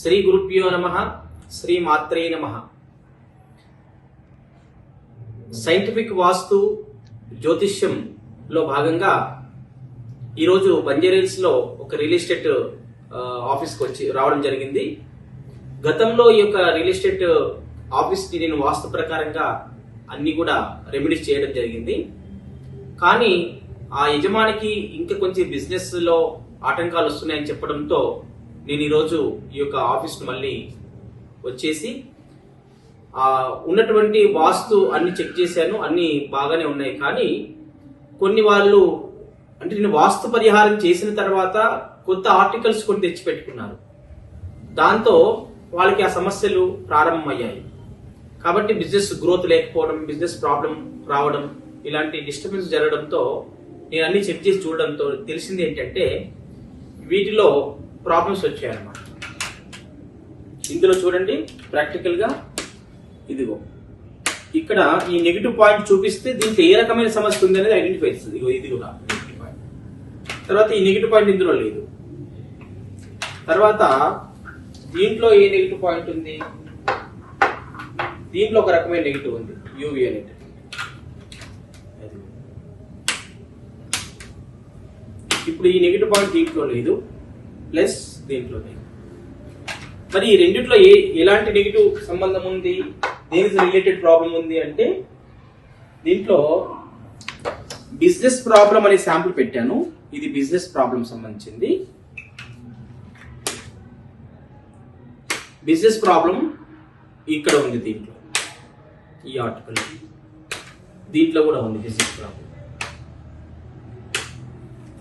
శ్రీ గురుభ్యో నమ శ్రీ మాత్రే నమ. సైంటిఫిక్ వాస్తు జ్యోతిష్యంలో భాగంగా ఈరోజు బంజారీల్స్లో ఒక రియల్ ఎస్టేట్ ఆఫీస్కి వచ్చి రావడం జరిగింది. గతంలో ఈ యొక్క రియల్ ఎస్టేట్ ఆఫీస్కి నేను వాస్తు ప్రకారంగా అన్నీ కూడా రెమెడీస్ చేయడం జరిగింది. కానీ ఆ యజమానికి ఇంకా కొంచెం బిజినెస్లో ఆటంకాలు వస్తున్నాయని చెప్పడంతో నేను ఈరోజు ఈ యొక్క ఆఫీస్ మళ్ళీ వచ్చేసి ఆ ఉన్నటువంటి వాస్తు అన్ని చెక్ చేశాను అన్ని బాగానే ఉన్నాయి. కానీ కొన్ని వాళ్ళు అంటే నేను వాస్తు పరిహారం చేసిన తర్వాత కొత్త ఆర్టికల్స్ కొన్ని తెచ్చిపెట్టుకున్నారు. దాంతో వాళ్ళకి ఆ సమస్యలు ప్రారంభమయ్యాయి. కాబట్టి బిజినెస్ గ్రోత్ లేకపోవడం బిజినెస్ ప్రాబ్లం రావడం ఇలాంటి డిస్టర్బెన్స్ జరగడంతో నేను అన్ని చెక్ చేసి చూడడంతో తెలిసింది ఏంటంటే వీటిలో ప్రాబ్లమ్స్ వచ్చాయన్నమాట. ఇందులో చూడండి ప్రాక్టికల్గా ఇదిగో. ఇక్కడ ఈ నెగిటివ్ పాయింట్ చూపిస్తే దీంట్లో ఏ రకమైన సమస్య ఉంది అనేది ఐడెంటిఫై చేస్తుంది. ఇదిగో ఇది కూడా నెగిటివ్ పాయింట్ తర్వాత ఈ నెగిటివ్ పాయింట్ ఇందులో లేదు. తర్వాత దీంట్లో ఏ నెగిటివ్ పాయింట్ ఉంది? దీంట్లో ఒక రకమైన నెగిటివ్ ఉంది. యూవి అనేది. ఇప్పుడు ఈ నెగిటివ్ పాయింట్ దీంట్లో లేదు. ప్లస్ దీంట్లో మరి ఈ రెండిట్లో ఏ ఎలాంటి నెగిటివ్ సంబంధం ఉంది? దేనికి రిలేటెడ్ ప్రాబ్లం ఉంది అంటే దీంట్లో బిజినెస్ ప్రాబ్లం అనే శాంపుల్ పెట్టాను. ఇది బిజినెస్ ప్రాబ్లం సంబంధించింది. బిజినెస్ ప్రాబ్లం ఇక్కడ ఉంది దీంట్లో. ఈ ఆర్టికల్ దీంట్లో కూడా ఉంది బిజినెస్ ప్రాబ్లం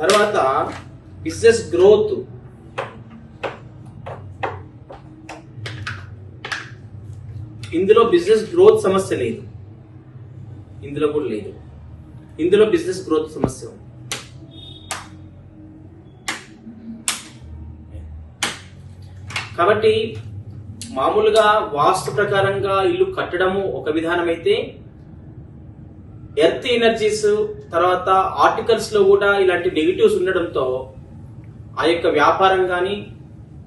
తర్వాత బిజినెస్ గ్రోత్ ఇందులో బిజినెస్ గ్రోత్ సమస్య లేదు. ఇందులో కూడా లేదు. ఇందులో బిజినెస్ గ్రోత్ సమస్య ఉంది. కాబట్టి మామూలుగా వాస్తు ప్రకారంగా ఇల్లు కట్టడము ఒక విధానం అయితే ఎర్త్ ఎనర్జీస్ తర్వాత ఆర్టికల్స్లో కూడా ఇలాంటి నెగిటివ్స్ ఉండడంతో ఆ యొక్క వ్యాపారం కానీ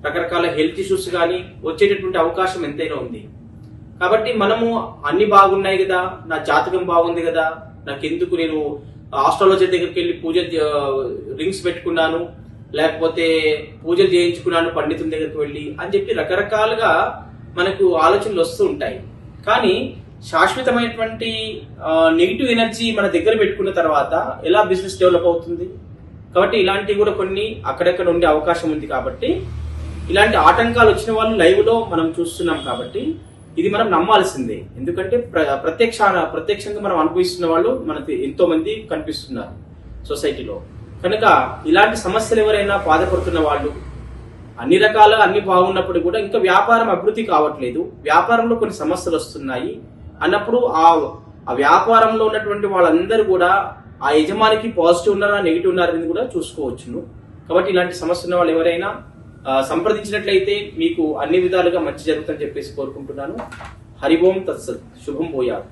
రకరకాల హెల్త్ ఇష్యూస్ కానీ వచ్చేటటువంటి అవకాశం ఎంతైనా ఉంది. కాబట్టి మనము అన్ని బాగున్నాయి కదా నా జాతకం బాగుంది కదా నాకెందుకు నేను ఆస్ట్రాలజీ దగ్గరికి వెళ్ళి పూజ రింగ్స్ పెట్టుకున్నాను లేకపోతే పూజలు చేయించుకున్నాను పండితుల దగ్గరికి వెళ్ళి అని చెప్పి రకరకాలుగా మనకు ఆలోచనలు వస్తూ ఉంటాయి. కానీ శాశ్వతమైనటువంటి నెగిటివ్ ఎనర్జీ మన దగ్గర పెట్టుకున్న తర్వాత ఎలా బిజినెస్ డెవలప్ అవుతుంది? కాబట్టి ఇలాంటివి కూడా కొన్ని అక్కడక్కడ ఉండే అవకాశం ఉంది కాబట్టి ఇలాంటి ఆటంకాలు వచ్చిన వాళ్ళు లైవ్లో మనం చూస్తున్నాం కాబట్టి ఇది మనం నమ్మాల్సిందే. ఎందుకంటే ప్ర- ప్రత్యక్ష ప్రత్యక్షంగా మనం అనుభవిస్తున్న వాళ్ళు మనకి ఎంతో మంది కనిపిస్తున్నారు సొసైటీలో. కనుక ఇలాంటి సమస్యలు ఎవరైనా బాధపడుతున్న వాళ్ళు అన్ని రకాల అన్ని బాగున్నప్పుడు కూడా ఇంకా వ్యాపారం అభివృద్ధి కావట్లేదు. వ్యాపారంలో కొన్ని సమస్యలు వస్తున్నాయి. అన్నప్పుడు ఆ ఆ వ్యాపారంలో ఉన్నటువంటి వాళ్ళందరూ కూడా ఆ యజమానికి పాజిటివ్ ఉన్నారా నెగిటివ్ ఉన్నారా అని కూడా చూసుకోవచ్చును. కాబట్టి ఇలాంటి సమస్య ఉన్న వాళ్ళు ఎవరైనా సంప్రదించినట్లయితే మీకు అన్ని విధాలుగా మంచి జరుగుతుందని చెప్పేసి కోరుకుంటున్నాను. హరిభోం తత్సద్ తత్సత్. శుభం పోయారు